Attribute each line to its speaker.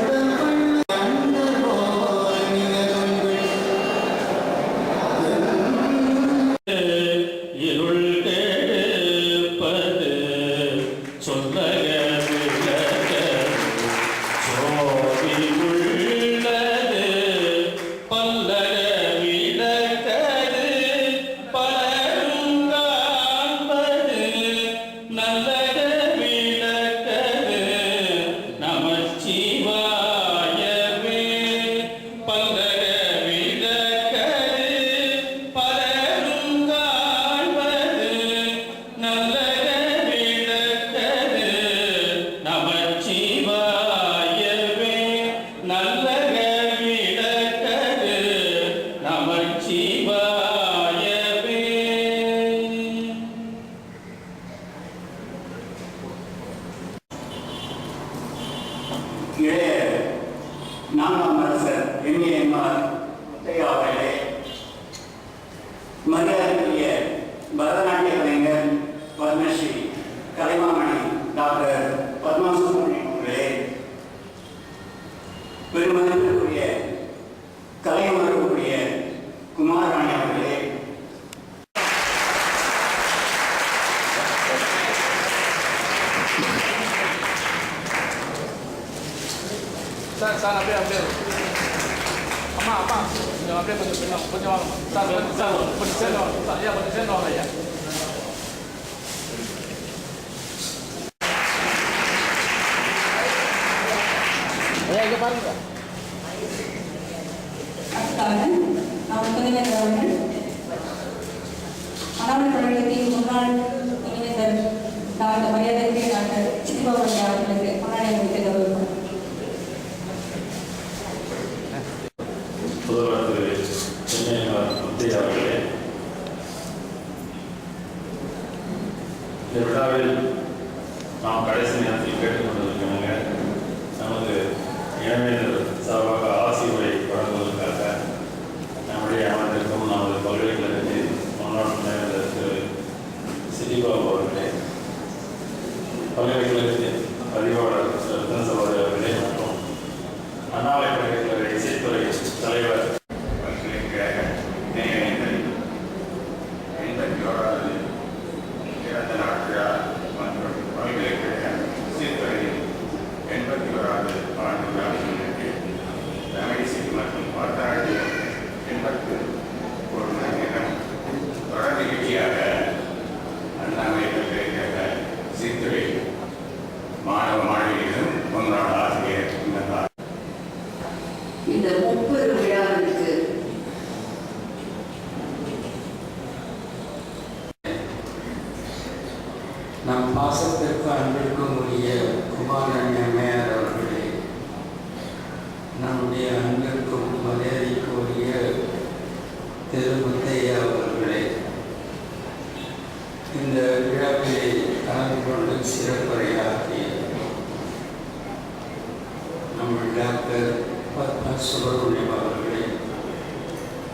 Speaker 1: Thank you.
Speaker 2: Sir sir அப்படியே அப்படியே அம்மா அம்மா கொஞ்சம் அப்படியே கொஞ்சம் பின்ன கொஞ்சம் வாங்க சார் கொஞ்சம் சார் கொஞ்சம் சேர்ந்து வாங்க சார் ஐயா கொஞ்சம் சேர்ந்து வாங்க ஐயா ஐயா இங்கே பாருங்க
Speaker 3: துணைவேந்தர் அவர்கள் அனாமல் கழகத்தின் முன்னாள் துணைவேந்தர் டாக்டர் மரியாதைக்கு டாக்டர் சிவபவன்
Speaker 4: இந்த நாம் கடைசி நேரத்தில் கேட்டுக்கொண்டிருக்கிறோங்க. நமது இளைஞர்கள் சார்பாக ஆசி உரை வழங்குவதற்காக நம்முடைய அமர்ந்திருக்கும் நமது பல்கலைக்கழகத்தில் முன்னாள் துணைவேந்தர் திரு சிறிபாபு அவர்களே பல்கலைக்கழகத்தின் பதிவாளர் திரு ரத்ன சகோதரி
Speaker 5: நம் பாசத்திற்கு அன்பிற்கும் உரிய குமாரன் அம்மையார் அவர்களே நம்முடைய அன்பிற்கும் மரியாதைக்கும் உரிய திரு அவர்களே இந்த விழாவிலே கலந்து கொண்டு சிறப்புரையாற்றிய நம்ம டாக்டர் பத்ம சுப்பிரமணியம் அவர்கள்